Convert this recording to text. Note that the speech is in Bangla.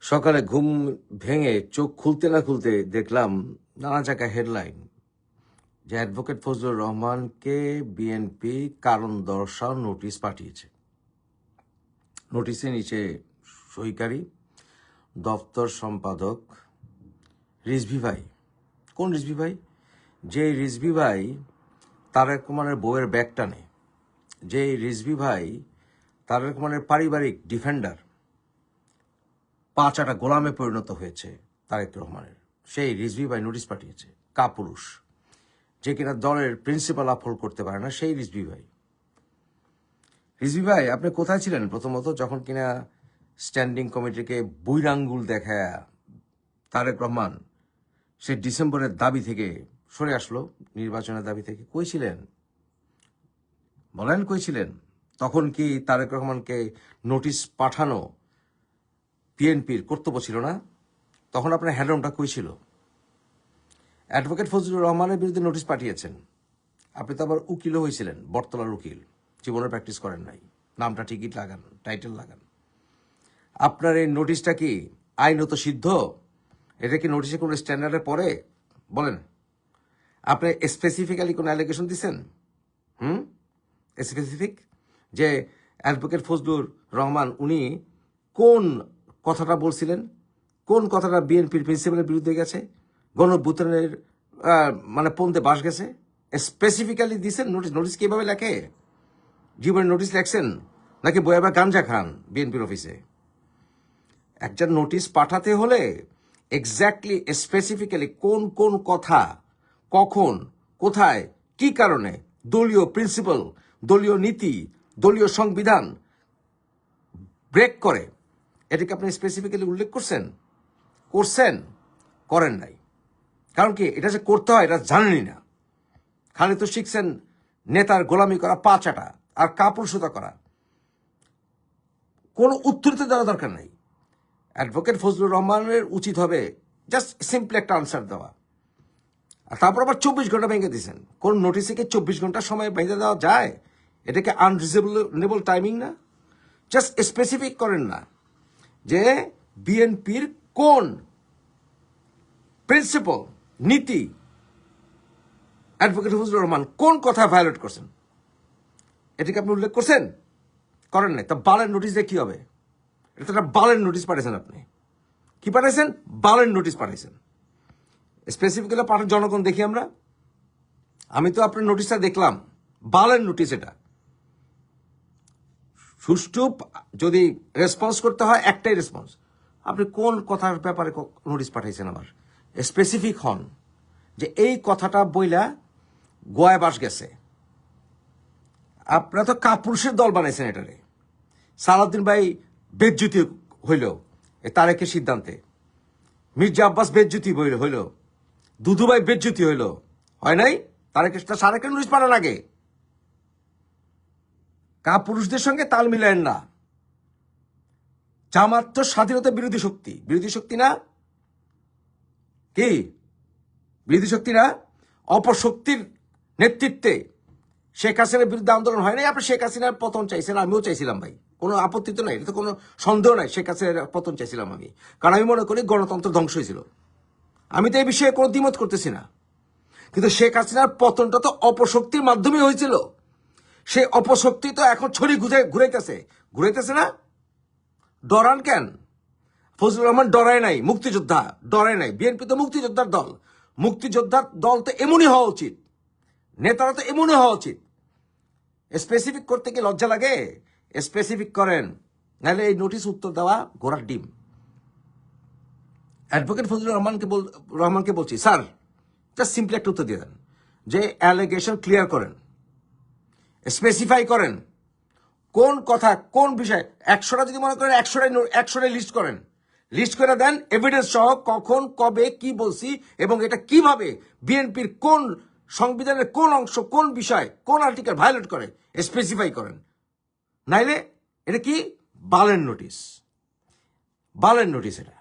সকালে ঘুম ভেঙে চোখ খুলতে না খুলতে দেখলাম নানা জায়গায় হেডলাইন। যে অ্যাডভোকেট ফজলুর রহমানকে বিএনপি কারণ দর্শাও নোটিশ পাঠিয়েছে। নোটিশের নিচে সইকারী দপ্তর সম্পাদক রিজভি ভাই। কোন রিজভি ভাই? যে রিজভি ভাই তারেক কুমারের বউয়ের ব্যাগ টানে যে রিজভি ভাই তারেক কুমারের পারিবারিক ডিফেন্ডার। পাঁচাটা গোলামে পরিণত হয়েছে তারেক রহমানের। সেই রিজভি ভাই নোটিশ পাঠিয়েছে, কাপুরুষ। যে কিনা দলের প্রিন্সিপাল আপহোল্ড করতে পারে না, সেই রিজভি ভাই। রিজভি ভাই, আপনি কোথায় ছিলেন প্রথমত? যখন কিনা স্ট্যান্ডিং কমিটিকে বুইরাঙ্গুল দেখায় তারেক রহমান সে ডিসেম্বরের দাবি থেকে সরে আসলো, নির্বাচনের দাবি থেকে, কই ছিলেন? বলেন কই ছিলেন? তখন কি তারেক রহমানকে নোটিশ পাঠানো পিএনপির কর্তব্য ছিল না, তখন আপনার হ্যাডরমটা কই ছিল? অ্যাডভোকেট ফজলুর রহমানের বিরুদ্ধে নোটিশ পাঠিয়েছেন। আপনি তো আবার উকিলও হয়েছিলেন বটতলার উকিল। জীবনে প্র্যাকটিস করেন নাই। নামটা টিকিট লাগান, টাইটেল লাগান। আপনার এই নোটিশটা কি আইনত সিদ্ধ? এটা কি নোটিশে কোনো স্ট্যান্ডার্ডে পড়ে? বলেন। আপনি স্পেসিফিক্যালি কোনো অ্যালিগেশন দিছেন? হুম? স্পেসিফিক যে অ্যাডভোকেট ফজলুর রহমান, উনি কোন কথাটা বলছিলেন। কোন কথাটা বিএনপির প্রিন্সিপালের বিরুদ্ধে গেছে? গণভূতানের মানে পন্থে বাস গেছে? স্পেসিফিক্যালি দিছেন নোটিশ নোটিশ কীভাবে লেখে? জীবনে নোটিশ লেখছেন? নাকি বয়াবা গাঞ্জা খান বিএনপির অফিসে একটা নোটিশ পাঠাতে হলে এক্স্যাক্টলি স্পেসিফিক্যালি কোন কোন কথা, কখন, কোথায়, কি কারণে দলীয় প্রিন্সিপাল দলীয় নীতি, দলীয় সংবিধান ব্রেক করে? এটাকে আপনি স্পেসিফিক্যালি উল্লেখ করছেন? করছেন? করেন নাই। কারণ কি? এটা যে করতে হয়, এটা জানেনই না। খালি তো শিখছেন নেতার গোলামি করা, পা চাটা আর কাপুরুষতা করা। কোনো উত্তরিত দেওয়া দরকার নাই। অ্যাডভোকেট ফজলুর রহমানের উচিত হবে জাস্ট সিম্পল একটা আনসার দেওয়া। আর তারপর আবার চব্বিশ ঘণ্টা ভেঙে দিয়েছেন। কোন নোটিসে কি চব্বিশ ঘণ্টা সময় ভেঙে দেওয়া যায়? এটাকে আনরিজনেবল টাইমিং না? জাস্ট স্পেসিফিক করেন না। যে বিএনপির কোন প্রিন্সিপাল নীতি অ্যাডভোকেট ফজলুর রহমান কোন কথা ভায়োলেট করছেন? এটাকে আপনি উল্লেখ করছেন? করেন নাই। তা বালের নোটিশ দিয়ে কি হবে? এটা তো একটা বালের নোটিশ পাঠিয়েছেন আপনি। কি পাঠিয়েছেন বালের নোটিশ পাঠিয়েছেন স্পেসিফিক্যালি পাঠান জনগণ দেখি আমরা। আমি তো আপনার নোটিশটা দেখলাম। বালের নোটিশ এটা। সুষ্ঠু যদি রেসপন্স করতে হয়, একটাই রেসপন্স আপনি কোন কথার ব্যাপারে নোটিশ পাঠিয়েছেন আমার স্পেসিফিক হন যে এই কথাটা বইলা গোয়ায় বাস গেছে। আপনারা তো কাপুরুষের দল বানাইছেন এটারে। সালাউদ্দিন ভাই বেজ্জুতি হইল, এ তারেকের সিদ্ধান্তে। মির্জা আব্বাস বেজ্জুতি হইল। হইল দুদুভাই বেজ্জুতি হইল। হয় নাই? তারেকের সারেকের নোটিশ পাঠান আগে। কাপুরুষদের সঙ্গে তাল মিলেন না। জামাত তো স্বাধীনতা বিরোধী শক্তি। বিরোধী শক্তি না? কি? বিরোধী শক্তি না? অপশক্তির নেতৃত্বে শেখ হাসিনার বিরুদ্ধে আন্দোলন হয় নাই? আপনি শেখ হাসিনার পতন চাইছেন, আমিও চাইছিলাম ভাই। কোনো আপত্তি তো নাই, এটা তো কোনো সন্দেহ নাই, শেখ হাসিনার পতন চাইছিলাম আমি। কারণ আমি মনে করি গণতন্ত্র ধ্বংস হয়েছিল। আমি তো এই বিষয়ে কোনো দ্বিমত করতেছি না। কিন্তু শেখ হাসিনার পতনটা তো অপশক্তির মাধ্যমে হয়েছিল। সেই অপশক্তি তো এখন ছড়ি ঘুরে ঘুরাইতেছে। ঘুরাইতেছে না? ডরান কেন? ফজলুর রহমান ডরায় নাই, মুক্তিযোদ্ধা ডরায় নাই। বিএনপি তো মুক্তিযোদ্ধার দল। মুক্তিযোদ্ধার দল তো এমনই হওয়া উচিত। নেতারা তো এমনই হওয়া উচিত। স্পেসিফিক করতে কি লজ্জা লাগে? স্পেসিফিক করেন। নাহলে এই নোটিশ উত্তর দেওয়া ঘোড়ার ডিম। অ্যাডভোকেট ফজলুর রহমানকে বল রহমানকে বলছি, স্যার জাস্ট সিম্পলি একটা উত্তর দিয়ে দেন। যে অ্যালিগেশন ক্লিয়ার করেন। স্পেসিফাই করেন। কোন কথা, কোন বিষয়, একশোটা যদি মনে করেন, একশোটাই একশোটাই লিস্ট করেন। লিস্ট করে দেন এভিডেন্স সহ কখন, কবে, কি বলছি, এবং এটা কীভাবে বিএনপির কোন সংবিধানের কোন অংশ, কোন বিষয়, কোন আর্টিকেল ভায়োলেট করে স্পেসিফাই করেন। নাইলে এটা কি? বালের নোটিশ বালের নোটিশ এটা।